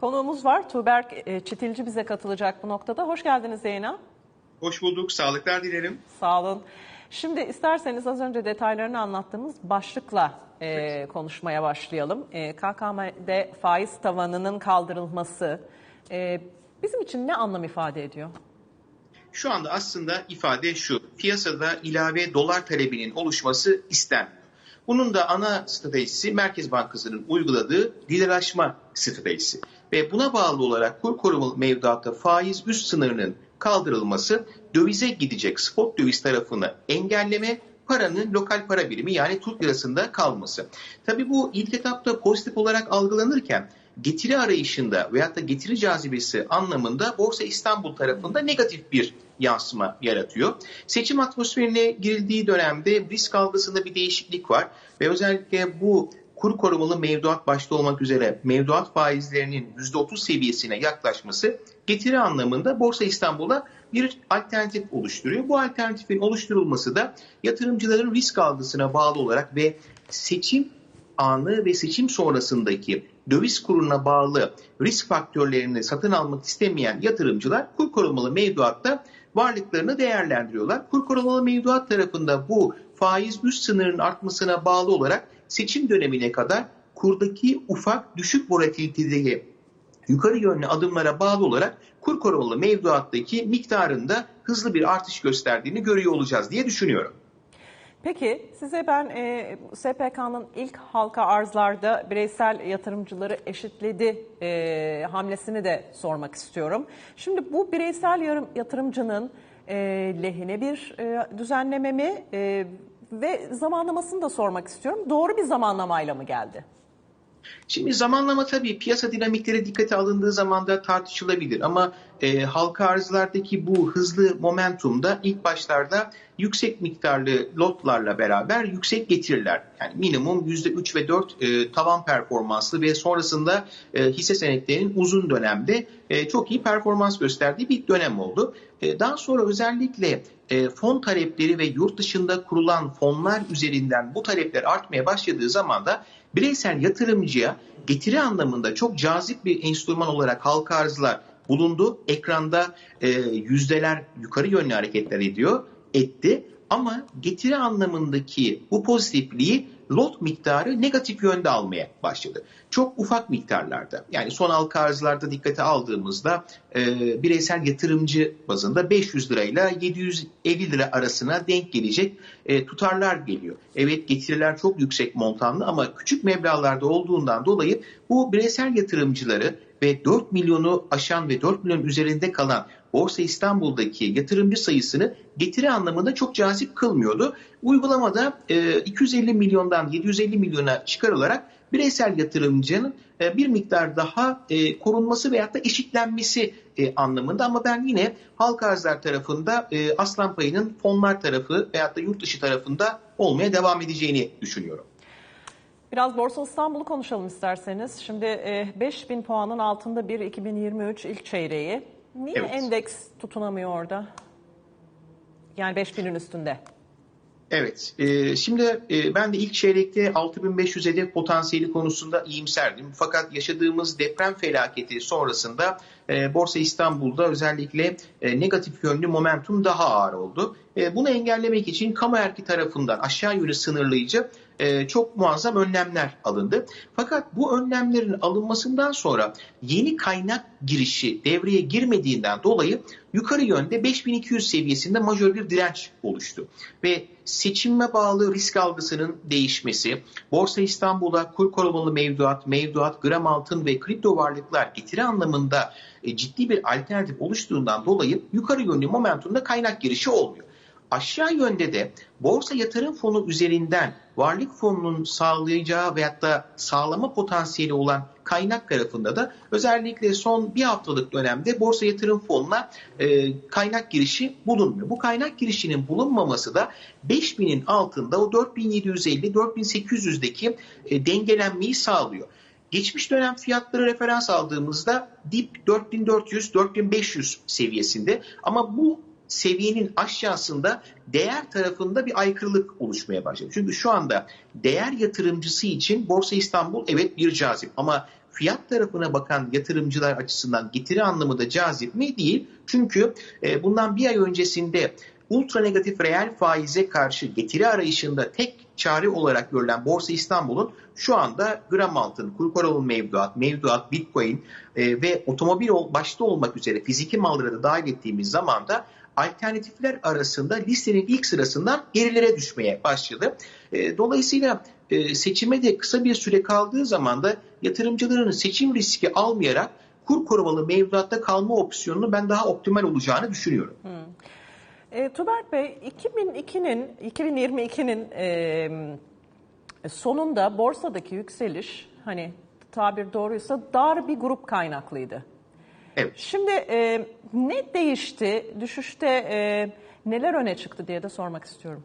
Konuğumuz var. Tuğberk e, Çitilci bize katılacak bu noktada. Hoş geldiniz yayına. Hoş bulduk. Sağlıklar dilerim. Sağ olun. Şimdi isterseniz az önce detaylarını anlattığımız başlıkla e, konuşmaya başlayalım. E, KKM'de faiz tavanının kaldırılması e, bizim için ne anlam ifade ediyor? Şu anda aslında ifade şu. Piyasada ilave dolar talebinin oluşması istenmiyor. Bunun da ana stratejisi Merkez Bankası'nın uyguladığı liralaşma stratejisi. Ve buna bağlı olarak kur korumalı mevduatta faiz üst sınırının kaldırılması dövize gidecek spot döviz tarafını engelleme paranın lokal para birimi yani Türk lirasında kalması. Tabii bu ilk etapta pozitif olarak algılanırken getiri arayışında veyahut da getiri cazibesi anlamında Borsa İstanbul tarafında negatif bir yansıma yaratıyor. Seçim atmosferine girildiği dönemde risk algısında bir değişiklik var ve özellikle bu kur korumalı mevduat başta olmak üzere mevduat faizlerinin %30 seviyesine yaklaşması getiri anlamında Borsa İstanbul'a bir alternatif oluşturuyor. Bu alternatifin oluşturulması da yatırımcıların risk algısına bağlı olarak ve seçim anı ve seçim sonrasındaki döviz kuruna bağlı risk faktörlerini satın almak istemeyen yatırımcılar kur korumalı mevduatta varlıklarını değerlendiriyorlar. Kur korumalı mevduat tarafında bu faiz üst sınırın artmasına bağlı olarak seçim dönemine kadar kurdaki ufak düşük volatiliteli yukarı yönlü adımlara bağlı olarak kur korumalı mevduattaki miktarında hızlı bir artış gösterdiğini görüyor olacağız diye düşünüyorum. Peki size ben e, SPK'nın ilk halka arzlarda bireysel yatırımcıları eşitledi e, hamlesini de sormak istiyorum. Şimdi bu bireysel yatırımcının e, lehine bir e, düzenleme mi e, ve zamanlamasını da sormak istiyorum. Doğru bir zamanlamayla mı geldi? Şimdi zamanlama tabii piyasa dinamikleri dikkate alındığı zaman da tartışılabilir ama e, halka arzlardaki bu hızlı momentumda ilk başlarda yüksek miktarlı lotlarla beraber yüksek getiriler yani minimum %3 ve 4 e, tavan performanslı ve sonrasında e, hisse senetlerinin uzun dönemde e, çok iyi performans gösterdiği bir dönem oldu. E, daha sonra özellikle e, fon talepleri ve yurt dışında kurulan fonlar üzerinden bu talepler artmaya başladığı zaman da bireysel yatırımcıya getiri anlamında çok cazip bir enstrüman olarak halka arzlar bulundu. Ekranda e, yüzdeler yukarı yönlü hareketler ediyor, etti. Ama getiri anlamındaki bu pozitifliği lot miktarı negatif yönde almaya başladı. Çok ufak miktarlarda yani son halka arzlarda dikkate aldığımızda e, bireysel yatırımcı bazında 500 lirayla 750 lira arasına denk gelecek e, tutarlar geliyor. Evet getiriler çok yüksek montanlı ama küçük meblağlarda olduğundan dolayı bu bireysel yatırımcıları ve 4 milyonu aşan ve 4 milyon üzerinde kalan Borsa İstanbul'daki yatırımcı sayısını getiri anlamında çok cazip kılmıyordu. Uygulamada e, 250 milyondan 750 milyona çıkarılarak bireysel yatırımcının e, bir miktar daha e, korunması veyahut da eşitlenmesi e, anlamında ama ben yine halka arzlar tarafında e, aslan payının fonlar tarafı veyahut da yurt dışı tarafında olmaya devam edeceğini düşünüyorum. Biraz Borsa İstanbul'u konuşalım isterseniz. Şimdi e, 5000 puanın altında bir 2023 ilk çeyreği. Niye Evet. endeks tutunamıyor orada? Yani 5000'in üstünde. Evet, e, şimdi e, ben de ilk çeyrekte 6500 hedef potansiyeli konusunda iyimserdim. Fakat yaşadığımız deprem felaketi sonrasında e, Borsa İstanbul'da özellikle e, negatif yönlü momentum daha ağır oldu. E, bunu engellemek için kamu erki tarafından aşağı yönlü sınırlayıcı e, çok muazzam önlemler alındı. Fakat bu önlemlerin alınmasından sonra yeni kaynak girişi devreye girmediğinden dolayı yukarı yönde 5200 seviyesinde majör bir direnç oluştu. Ve seçime bağlı risk algısının değişmesi, Borsa İstanbul'a kur korumalı mevduat, mevduat, gram altın ve kripto varlıklar getiri anlamında e, ciddi bir alternatif oluştuğundan dolayı yukarı yönlü momentumda kaynak girişi olmuyor. Aşağı yönde de borsa yatırım fonu üzerinden varlık fonunun sağlayacağı veyahut da sağlama potansiyeli olan kaynak tarafında da özellikle son bir haftalık dönemde borsa yatırım fonuna e, kaynak girişi bulunmuyor. Bu kaynak girişinin bulunmaması da 5000'in altında o 4750-4800'deki e, dengelenmeyi sağlıyor. Geçmiş dönem fiyatları referans aldığımızda dip 4400-4500 seviyesinde ama bu seviyenin aşağısında değer tarafında bir aykırılık oluşmaya başladı. Çünkü şu anda değer yatırımcısı için Borsa İstanbul evet bir cazip ama fiyat tarafına bakan yatırımcılar açısından getiri anlamında cazip mi? Değil. Çünkü e, bundan bir ay öncesinde ultra negatif reel faize karşı getiri arayışında tek çare olarak görülen Borsa İstanbul'un şu anda gram altın, kuru paralı mevduat, mevduat, bitcoin e, ve otomobil başta olmak üzere fiziki malları da dahil ettiğimiz zaman da alternatifler arasında listenin ilk sırasından gerilere düşmeye başladı. E, dolayısıyla e, seçime de kısa bir süre kaldığı zaman da yatırımcıların seçim riski almayarak kur korumalı mevduatta kalma opsiyonunu ben daha optimal olacağını düşünüyorum. Hmm. E, Tuberk Bey 2002'nin 2022'nin e, sonunda borsadaki yükseliş hani tabir doğruysa dar bir grup kaynaklıydı. Evet. Şimdi e, ne değişti? Düşüşte e, neler öne çıktı diye de sormak istiyorum.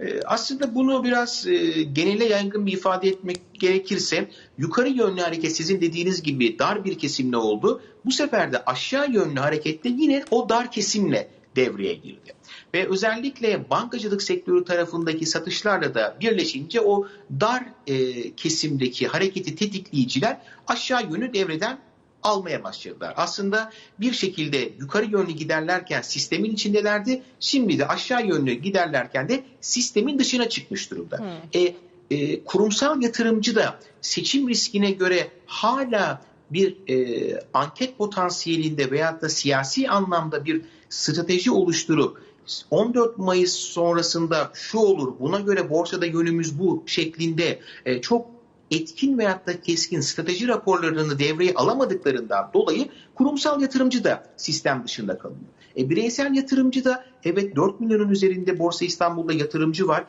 E, aslında bunu biraz e, genele yaygın bir ifade etmek gerekirse yukarı yönlü hareket sizin dediğiniz gibi dar bir kesimle oldu. Bu sefer de aşağı yönlü harekette yine o dar kesimle devreye girdi. Ve özellikle bankacılık sektörü tarafındaki satışlarla da birleşince o dar e, kesimdeki hareketi tetikleyiciler aşağı yönü devreden almaya başladılar. Aslında bir şekilde yukarı yönlü giderlerken sistemin içindelerdi. Şimdi de aşağı yönlü giderlerken de sistemin dışına çıkmış durumda. Hmm. E, e, kurumsal yatırımcı da seçim riskine göre hala bir e, anket potansiyelinde veyahut da siyasi anlamda bir strateji oluşturup 14 Mayıs sonrasında şu olur buna göre borsada yönümüz bu şeklinde e, çok etkin veyahut da keskin strateji raporlarını devreye alamadıklarından dolayı kurumsal yatırımcı da sistem dışında kalıyor. E, bireysel yatırımcı da evet 4 milyonun üzerinde Borsa İstanbul'da yatırımcı var.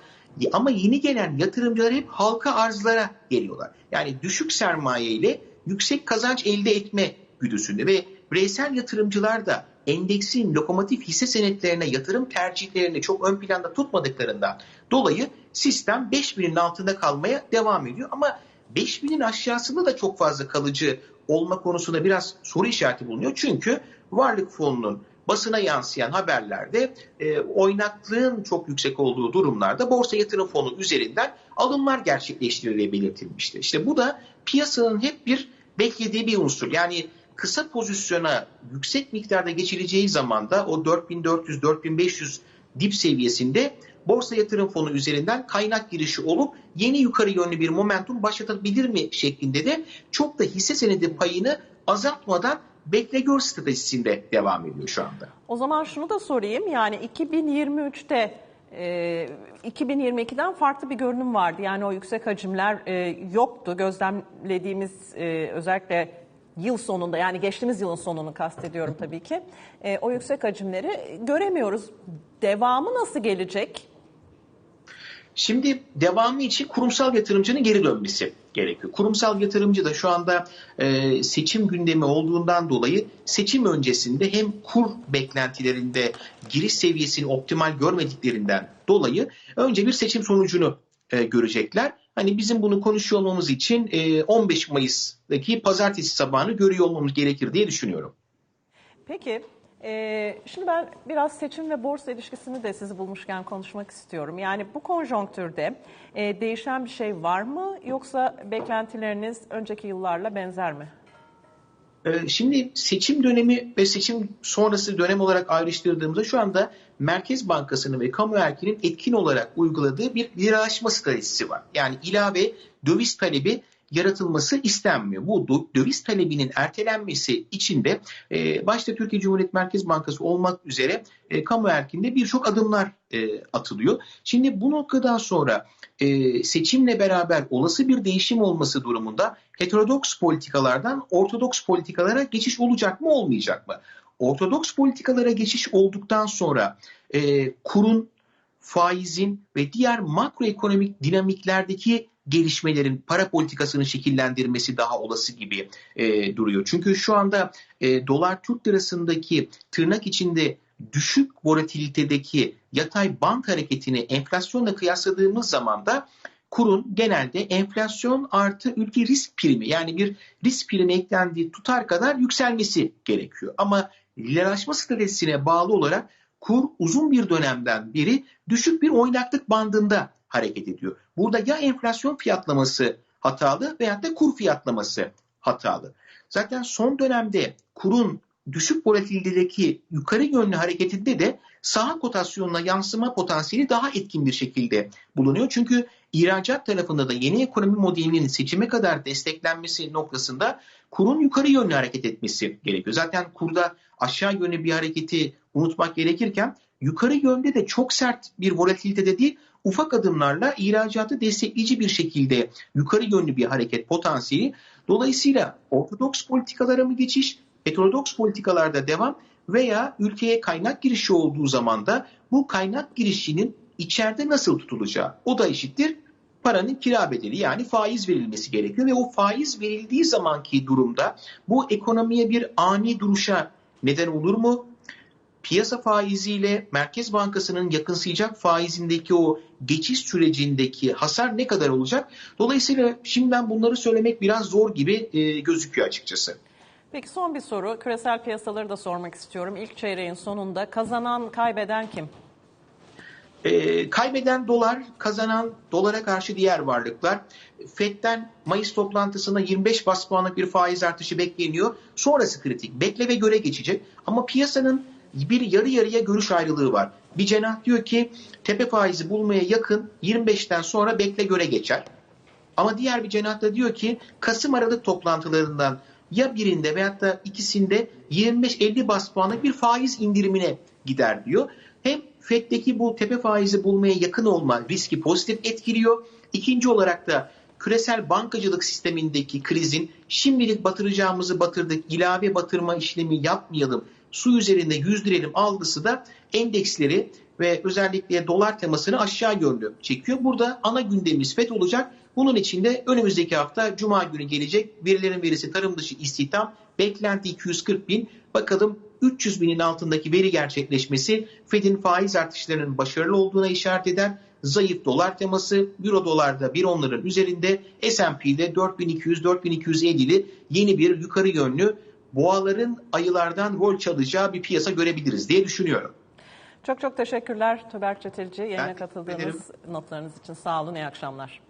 Ama yeni gelen yatırımcılar hep halka arzlara geliyorlar. Yani düşük sermaye ile yüksek kazanç elde etme güdüsünde ve bireysel yatırımcılar da endeksin lokomotif hisse senetlerine yatırım tercihlerini çok ön planda tutmadıklarından dolayı sistem 5000'in altında kalmaya devam ediyor. Ama 5000'in aşağısında da çok fazla kalıcı olma konusunda biraz soru işareti bulunuyor. Çünkü varlık fonunun basına yansıyan haberlerde e, oynaklığın çok yüksek olduğu durumlarda borsa yatırım fonu üzerinden alımlar gerçekleştirildiği belirtilmişti. İşte bu da piyasanın hep bir beklediği bir unsur. Yani kısa pozisyona yüksek miktarda geçileceği zaman da o 4400-4500 dip seviyesinde borsa yatırım fonu üzerinden kaynak girişi olup yeni yukarı yönlü bir momentum başlatabilir mi şeklinde de çok da hisse senedi payını azaltmadan bekle gör stratejisinde devam ediyor şu anda. O zaman şunu da sorayım yani 2023'te e, 2022'den farklı bir görünüm vardı. Yani o yüksek hacimler e, yoktu. Gözlemlediğimiz e, özellikle yıl sonunda yani geçtiğimiz yılın sonunu kastediyorum tabii ki. E, o yüksek hacimleri göremiyoruz. Devamı nasıl gelecek? Şimdi devamı için kurumsal yatırımcının geri dönmesi gerekiyor. Kurumsal yatırımcı da şu anda e, seçim gündemi olduğundan dolayı seçim öncesinde hem kur beklentilerinde giriş seviyesini optimal görmediklerinden dolayı önce bir seçim sonucunu e, görecekler. Hani bizim bunu konuşuyor olmamız için e, 15 Mayıs'taki pazartesi sabahını görüyor olmamız gerekir diye düşünüyorum. Peki ee, şimdi ben biraz seçim ve borsa ilişkisini de sizi bulmuşken konuşmak istiyorum. Yani bu konjonktürde e, değişen bir şey var mı yoksa beklentileriniz önceki yıllarla benzer mi? Ee, şimdi seçim dönemi ve seçim sonrası dönem olarak ayrıştırdığımızda şu anda Merkez Bankası'nın ve kamu erkinin etkin olarak uyguladığı bir liralaşma stratejisi var. Yani ilave döviz talebi yaratılması istenmiyor. Bu döviz talebinin ertelenmesi için de e, başta Türkiye Cumhuriyet Merkez Bankası olmak üzere e, kamu erkinde birçok adımlar e, atılıyor. Şimdi bu noktadan sonra e, seçimle beraber olası bir değişim olması durumunda heterodoks politikalardan ortodoks politikalara geçiş olacak mı olmayacak mı? Ortodoks politikalara geçiş olduktan sonra e, kurun, faizin ve diğer makroekonomik dinamiklerdeki gelişmelerin para politikasını şekillendirmesi daha olası gibi e, duruyor. Çünkü şu anda e, dolar Türk lirasındaki tırnak içinde düşük volatilitedeki yatay bank hareketini enflasyonla kıyasladığımız zaman da kurun genelde enflasyon artı ülke risk primi yani bir risk primi eklendiği tutar kadar yükselmesi gerekiyor. Ama liralaşma stratejisine bağlı olarak kur uzun bir dönemden beri düşük bir oynaklık bandında hareket ediyor. Burada ya enflasyon fiyatlaması hatalı veyahut da kur fiyatlaması hatalı. Zaten son dönemde kurun düşük volatilitedeki yukarı yönlü hareketinde de saha kotasyonuna yansıma potansiyeli daha etkin bir şekilde bulunuyor. Çünkü ihracat tarafında da yeni ekonomi modelinin seçime kadar desteklenmesi noktasında kurun yukarı yönlü hareket etmesi gerekiyor. Zaten kurda aşağı yönlü bir hareketi unutmak gerekirken yukarı yönde de çok sert bir volatilitede değil ufak adımlarla ihracatı destekleyici bir şekilde yukarı yönlü bir hareket potansiyeli. Dolayısıyla ortodoks politikalara mı geçiş, heterodoks politikalarda devam veya ülkeye kaynak girişi olduğu zaman da bu kaynak girişinin içeride nasıl tutulacağı o da eşittir paranın kira bedeli yani faiz verilmesi gerekiyor ve o faiz verildiği zamanki durumda bu ekonomiye bir ani duruşa neden olur mu? Piyasa faiziyle Merkez Bankası'nın yakınsayacak faizindeki o geçiş sürecindeki hasar ne kadar olacak? Dolayısıyla şimdiden bunları söylemek biraz zor gibi e, gözüküyor açıkçası. Peki son bir soru. Küresel piyasaları da sormak istiyorum. İlk çeyreğin sonunda kazanan, kaybeden kim? E, kaybeden dolar, kazanan dolara karşı diğer varlıklar. FED'den Mayıs toplantısında 25 bas puanlık bir faiz artışı bekleniyor. Sonrası kritik. Bekle ve göre geçecek. Ama piyasanın bir yarı yarıya görüş ayrılığı var. Bir cenah diyor ki tepe faizi bulmaya yakın 25'ten sonra bekle göre geçer. Ama diğer bir cenah da diyor ki Kasım Aralık toplantılarından ya birinde veyahut da ikisinde 25-50 bas puanlık bir faiz indirimine gider diyor. Hem FED'deki bu tepe faizi bulmaya yakın olma riski pozitif etkiliyor. İkinci olarak da küresel bankacılık sistemindeki krizin şimdilik batıracağımızı batırdık, ilave batırma işlemi yapmayalım, su üzerinde yüzdürelim algısı da endeksleri ve özellikle dolar temasını aşağı yönlü çekiyor. Burada ana gündemimiz FED olacak. Bunun için de önümüzdeki hafta Cuma günü gelecek verilerin verisi tarım dışı istihdam beklenti 240 bin. Bakalım 300 binin altındaki veri gerçekleşmesi Fed'in faiz artışlarının başarılı olduğuna işaret eder. Zayıf dolar teması, euro dolarda 1.10'ların üzerinde, S&P'de 4200-4250'li yeni bir yukarı yönlü boğaların ayılardan rol çalacağı bir piyasa görebiliriz diye düşünüyorum. Çok çok teşekkürler Töber Çetilci yayına Ben katıldığınız ederim. notlarınız için. Sağ olun, iyi akşamlar.